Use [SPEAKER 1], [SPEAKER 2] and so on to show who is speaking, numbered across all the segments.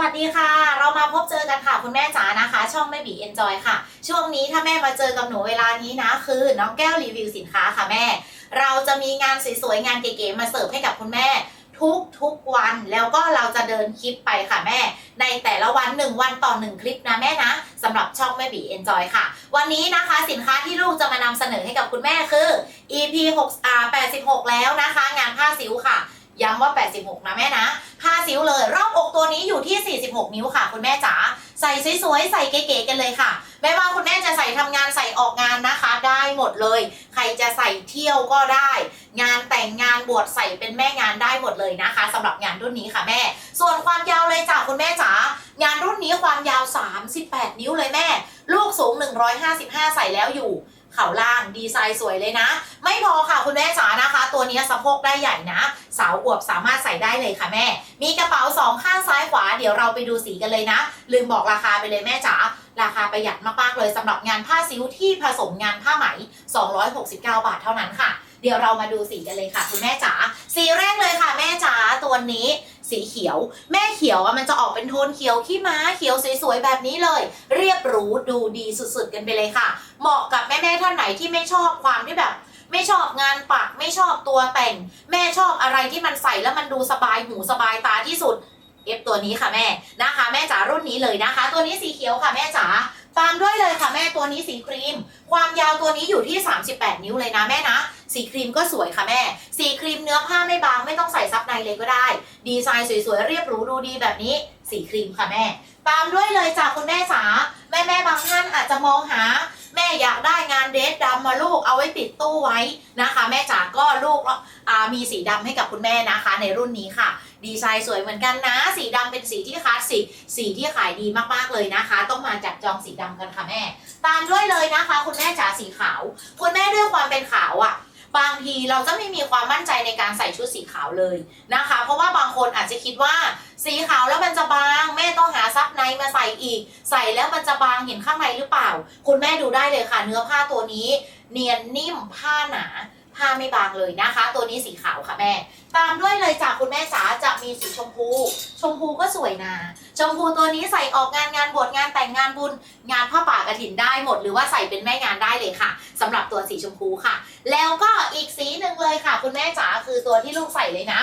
[SPEAKER 1] วัสดีค่ะ เรามาพบเจอกันค่ะ คุณแม่จ๋านะคะ ช่องแม่บีเอนจอยค่ะ ช่วงนี้ถ้าแม่มาเจอกับหนูเวลานี้นะ คือน้องแก้วรีวิวสินค้าค่ะแม่ เราจะมีงานสวยๆ งานเก๋ๆมาเสิร์ฟให้กับคุณแม่ทุกทุกๆวันแล้วก็เราจะเดินคลิปไปค่ะแม่ ในแต่ละวันหนึ่งวันต่อหนึ่งคลิปนะแม่นะสำหรับช่องแม่บีเอนจอยค่ะ วันนี้นะคะสินค้าที่ลูกจะมานำเสนอให้กับคุณแม่คือ EP 6 R 86 แล้วนะคะ งานผ้าซิวค่ะย้ำว่า 86 นะแม่นะผ้าซิวเลยรอบ ตัวนี้อยู่ที่ 46 นิ้วค่ะ คุณแม่จ๋าใส่สวยๆใส่เก๋ๆกันเลยค่ะไม่ว่าคุณแม่จะใส่ทำงานใส่ออกงานนะคะ ได้หมดเลย ใครจะใส่เที่ยวก็ได้ งานแต่งงานบวชใส่เป็นแม่งานได้หมดเลยนะคะสำหรับงานรุ่นนี้ค่ะแม่ ส่วนความยาวเลยจ้ะคุณแม่จ๋างานรุ่นนี้ความยาว 38 นิ้วเลยแม่ ลูกสูง 155 ใส่แล้วอยู่ เข่าล่างดีไซน์สวยเลยนะ ไม่พอค่ะคุณแม่จ๋านะคะ ตัวนี้สะโพกได้ใหญ่นะ สาวอวบสามารถใส่ได้เลยค่ะแม่ มีกระเป๋าสองข้างซ้ายขวาเดี๋ยวเราไปดูสีกันเลยนะ ลืมบอกราคาไปเลยแม่จ๋าราคาประหยัดมากๆเลยสำหรับงานผ้าซิ้วที่ผสมงานผ้าไหม 269 บาทเท่านั้นค่ะ เดี๋ยวเรามาดูสีกันเลยค่ะ คุณแม่จ๋าสีแรกเลยค่ะแม่จ๋าตัวนี้ สีเขียว แม่เขียวอะมันจะออกเป็นโทนเขียวขี้ม้าเขียวสวยๆแบบนี้เลย เรียบหรูดูดีสุดๆกันไปเลยค่ะ เหมาะกับแม่ๆท่านไหนที่ไม่ชอบความที่แบบไม่ชอบงานปักไม่ชอบตัวแต่ง แม่ชอบอะไรที่มันใส่แล้วมันดูสบายหูสบายตาที่สุดเอฟตัวนี้ค่ะแม่นะคะ แม่จ๋ารุ่นนี้เลยนะคะ ตัวนี้สีเขียวค่ะแม่จ๋าตามด้วยเลยค่ะแม่ตัวนี้สีครีม ความยาวตัวนี้อยู่ที่ 38 นิ้วเลยนะแม่นะ สีครีมก็สวยค่ะแม่ สีครีมเนื้อผ้าไม่บางไม่ต้องใส่ซับในเลยก็ได้ ดีไซน์สวยๆ เรียบหรูดูดีแบบนี้ สีครีมค่ะแม่ ตามด้วยเลยจ้ะคุณแม่จ๋าแม่แม่บางท่านอาจจะมองหา แม่อยากได้งานเดรสดำมาลูกเอาไว้ติดตู้ไว้นะคะ แม่จ๋าก็ลูกมีสีดำให้กับคุณแม่นะคะ ในรุ่นนี้ค่ะ ดีไซน์สวยเหมือนกันนะ สีดำเป็นสีที่คลาสสิกสีที่ขายดีมากๆเลยนะคะ ต้องมาจับจองสีดำกันค่ะแม่ ตามด้วยเลยนะคะ คุณแม่จ๋าสีขาว คุณแม่ด้วยความเป็นขาวอะ่ะ บางทีเราจะไม่มีความมั่นใจในการใส่ชุดสีขาวเลยนะคะ เพราะว่าบางคนอาจจะคิดว่าสีขาวแล้วมันจะบางแม่ต้องหาซับในมาใส่อีก ใส่แล้วมันจะบางเห็นข้างในหรือเปล่า คุณแม่ดูได้เลยค่ะ เนื้อผ้าตัวนี้ เนียนนิ่มผ้าหนา ผ้าไม่บางเลยนะคะ ตัวนี้สีขาวค่ะแม่ ตามด้วยเลยจากคุณแม่จ๋าจะมีสีชมพู ชมพูก็สวยนะชมพูตัวนี้ใส่ออกงานงานบวชงานแต่งงานบุญ งานผ้าป่ากระถินได้หมด หรือว่าใส่เป็นแม่งานได้เลยค่ะสำหรับตัวสีชมพูค่ะ แล้วก็อีกสีหนึ่งเลยค่ะ คุณแม่จ๋าคือตัวที่ลูกใส่เลยนะ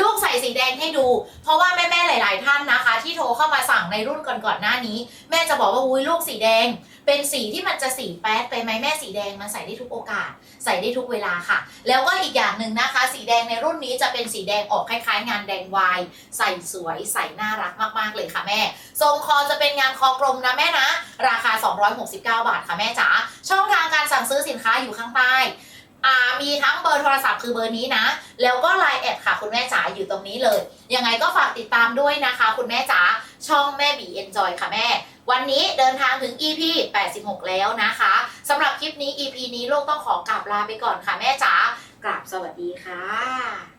[SPEAKER 1] ลูกใส่สีแดงให้ดู เพราะว่าแม่ๆหลาย ๆ ท่านนะคะ ที่โทรเข้ามาสั่งในรุ่นก่อนๆหน้านี้ แม่จะบอกว่าอุ้ยลูกสีแดง เป็นสีที่มันจะสีแป๊ดไปไหมแม่สีแดงมันใส่ได้ทุกโอกาส ใส่ได้ทุกเวลาค่ะ แล้วก็อีกอย่างหนึ่งนะคะ สีแดงในรุ่นนี้จะเป็นสีแดงออกคล้ายๆ งานแดงวายใส่สวยใส่น่ารักมากๆเลยค่ะแม่ ทรงคอจะเป็นงานคอกลมนะแม่นะ ราคา 269 บาทค่ะแม่จ๋าช่องทางการสั่งซื้อสินค้าอยู่ข้างใต้อ่ามีทั้งเบอร์โทรศัพท์คือเบอร์นี้นะ แล้วก็ไลน์แอดค่ะคุณแม่จ๋าอยู่ตรงนี้เลย ยังไงก็ฝากติดตามด้วยนะคะ คุณแม่จ๋าช่องแม่บีเอ็นจอยค่ะแม่ วันนี้เดินทางถึง EP 86 แล้วนะคะสำหรับคลิปนี้ EP นี้โลกต้องขอกราบลาไปก่อนค่ะแม่จ๋ากราบสวัสดีค่ะ